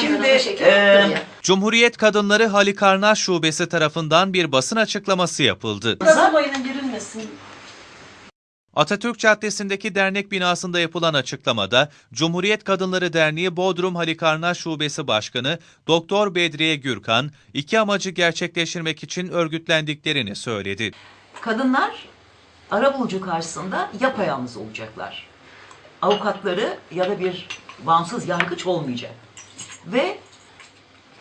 Şimdi, e. Cumhuriyet Kadınları Halikarnas Şubesi tarafından bir basın açıklaması yapıldı. Girilmesin. Atatürk Caddesi'ndeki dernek binasında yapılan açıklamada Cumhuriyet Kadınları Derneği Bodrum Halikarnas Şubesi Başkanı Doktor Bedriye Gürkan iki amacı gerçekleştirmek için örgütlendiklerini söyledi. Kadınlar arabulucu karşısında yapayalnız olacaklar. Avukatları ya da bir bağımsız yargıç olmayacak. Ve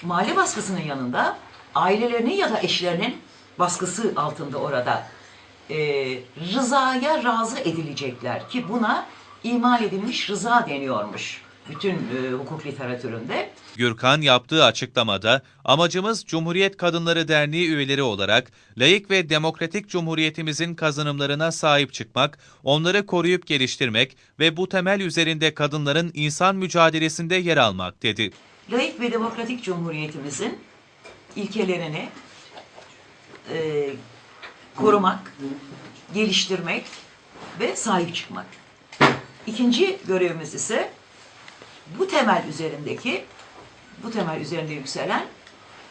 mahalle baskısının yanında ailelerinin ya da eşlerinin baskısı altında orada e, rızaya razı edilecekler ki buna imal edilmiş rıza deniyormuş bütün e, hukuk literatüründe. Gürkan yaptığı açıklamada amacımız Cumhuriyet Kadınları Derneği üyeleri olarak layık ve demokratik cumhuriyetimizin kazanımlarına sahip çıkmak, onları koruyup geliştirmek ve bu temel üzerinde kadınların insan mücadelesinde yer almak dedi. Layık ve demokratik cumhuriyetimizin ilkelerini e, korumak, geliştirmek ve sahip çıkmak. İkinci görevimiz ise bu temel üzerindeki, bu temel üzerinde yükselen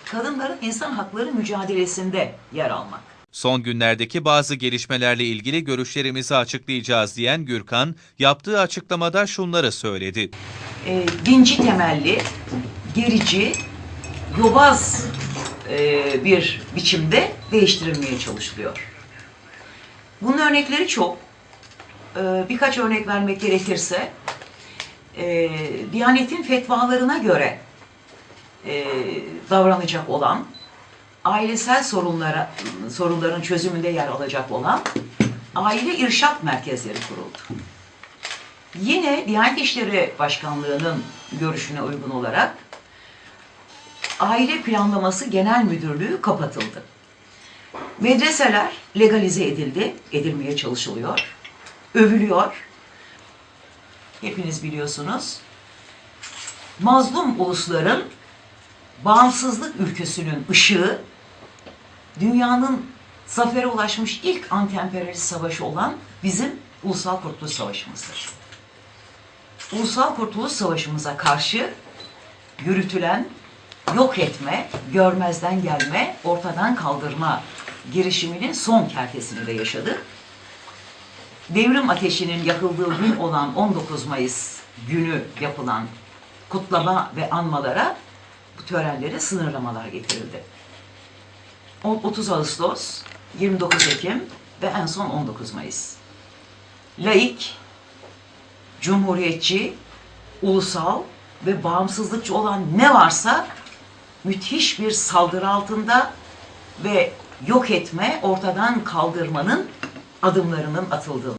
kadınların insan hakları mücadelesinde yer almak. Son günlerdeki bazı gelişmelerle ilgili görüşlerimizi açıklayacağız diyen Gürkan, yaptığı açıklamada şunları söyledi. e, dinci temelli, gerici, yobaz e, bir biçimde değiştirilmeye çalışılıyor. Bunun örnekleri çok. E, birkaç örnek vermek gerekirse, e, Diyanet'in fetvalarına göre e, davranacak olan, ailesel sorunlara sorunların çözümünde yer alacak olan aile irşat merkezleri kuruldu. Yine Diyanet İşleri Başkanlığı'nın görüşüne uygun olarak Aile Planlaması Genel Müdürlüğü kapatıldı. Medreseler legalize edildi, edilmeye çalışılıyor, övülüyor. Hepiniz biliyorsunuz. Mazlum ulusların bağımsızlık ülküsünün ışığı, dünyanın zafere ulaşmış ilk anti-emperyalist savaşı olan bizim Ulusal Kurtuluş Savaşımızdır. Ulusal Kurtuluş Savaşımıza karşı yürütülen yok etme, görmezden gelme, ortadan kaldırma girişiminin son kertesini de yaşadı. Devrim ateşinin yakıldığı gün olan 19 Mayıs günü yapılan kutlama ve anmalara bu törenlere sınırlamalar getirildi. O- 30 Ağustos, 29 Ekim ve en son 19 Mayıs. Laik, cumhuriyetçi, ulusal ve bağımsızlıkçı olan ne varsa müthiş bir saldırı altında ve yok etme, ortadan kaldırmanın adımlarının atıldığını